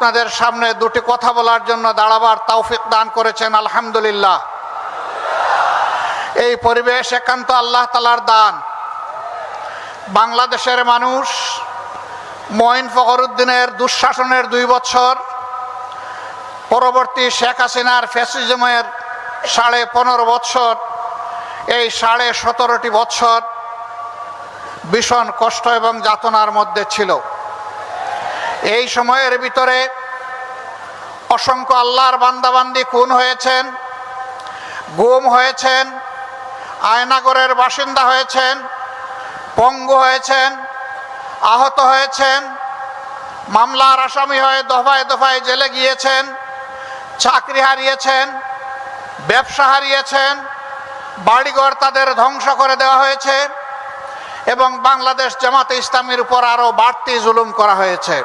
আপনাদের সামনে দুটি কথা বলার জন্য দাঁড়াবার তৌফিক দান করেছেন, আলহামদুলিল্লাহ। এই পরিবেশ একান্ত আল্লাহ তালার দান। বাংলাদেশের মানুষ মঈন ফখরুদ্দিনের দুঃশাসনের দুই বছর, পরবর্তী শেখ হাসিনার ফ্যাসিজমের সাড়ে পনেরো বৎসর এই সাড়ে সতেরোটি বৎসর ভীষণ কষ্ট এবং যাতনার মধ্যে ছিল। এই সময়ের ভিতরে অসংখ্য আল্লাহর বান্দাবান্দি খুন হয়েছেন, গুম হয়েছেন, আয়নাগরের বাসিন্দা হয়েছেন, পঙ্গু হয়েছেন, আহত হয়েছেন, মামলার আসামি হয়ে দফায় দফায় জেলে গিয়েছেন, চাকরি হারিয়েছেন, ব্যবসা হারিয়েছেন, বাড়িঘর তাদের ধ্বংস করে দেওয়া হয়েছে এবং বাংলাদেশ জামাতে ইসলামের উপর আরও বাড়তি জুলুম করা হয়েছে।